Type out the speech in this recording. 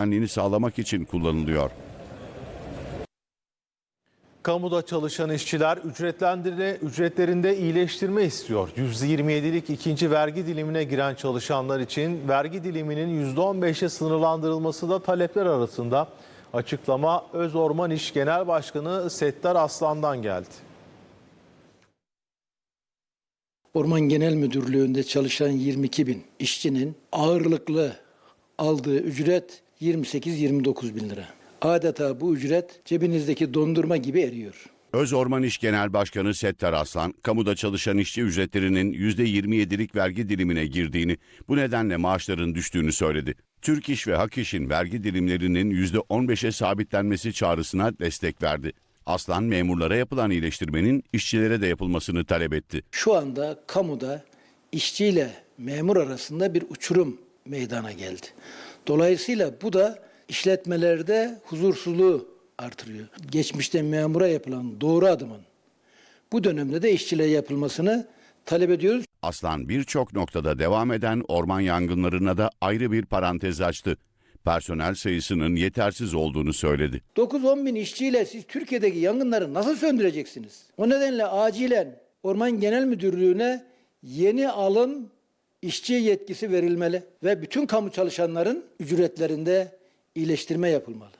güvenliğini sağlamak için kullanılıyor. Kamuda çalışan işçiler ücretlendirme, ücretlerinde iyileştirme istiyor. %27'lik ikinci vergi dilimine giren çalışanlar için vergi diliminin %15'e sınırlandırılması da talepler arasında. Açıklama Öz Orman İş Genel Başkanı Settar Aslan'dan geldi. Orman Genel Müdürlüğü'nde çalışan 22 bin işçinin ağırlıklı aldığı ücret 28-29 bin lira. Adeta bu ücret cebinizdeki dondurma gibi eriyor. Öz Orman İş Genel Başkanı Settar Aslan, kamuda çalışan işçi ücretlerinin %27'lik vergi dilimine girdiğini, bu nedenle maaşların düştüğünü söyledi. Türk İş ve Hak İş'in vergi dilimlerinin %15'e sabitlenmesi çağrısına destek verdi. Aslan memurlara yapılan iyileştirmenin işçilere de yapılmasını talep etti. Şu anda kamuda işçiyle memur arasında bir uçurum meydana geldi. Dolayısıyla bu da işletmelerde huzursuzluğu artırıyor. Geçmişte memura yapılan doğru adımın bu dönemde de işçiliğe yapılmasını talep ediyoruz. Aslan birçok noktada devam eden orman yangınlarına da ayrı bir parantez açtı. Personel sayısının yetersiz olduğunu söyledi. 9-10 bin işçiyle siz Türkiye'deki yangınları nasıl söndüreceksiniz? O nedenle acilen Orman Genel Müdürlüğü'ne yeni alım işçi yetkisi verilmeli ve bütün kamu çalışanların ücretlerinde iyileştirme yapılmalı.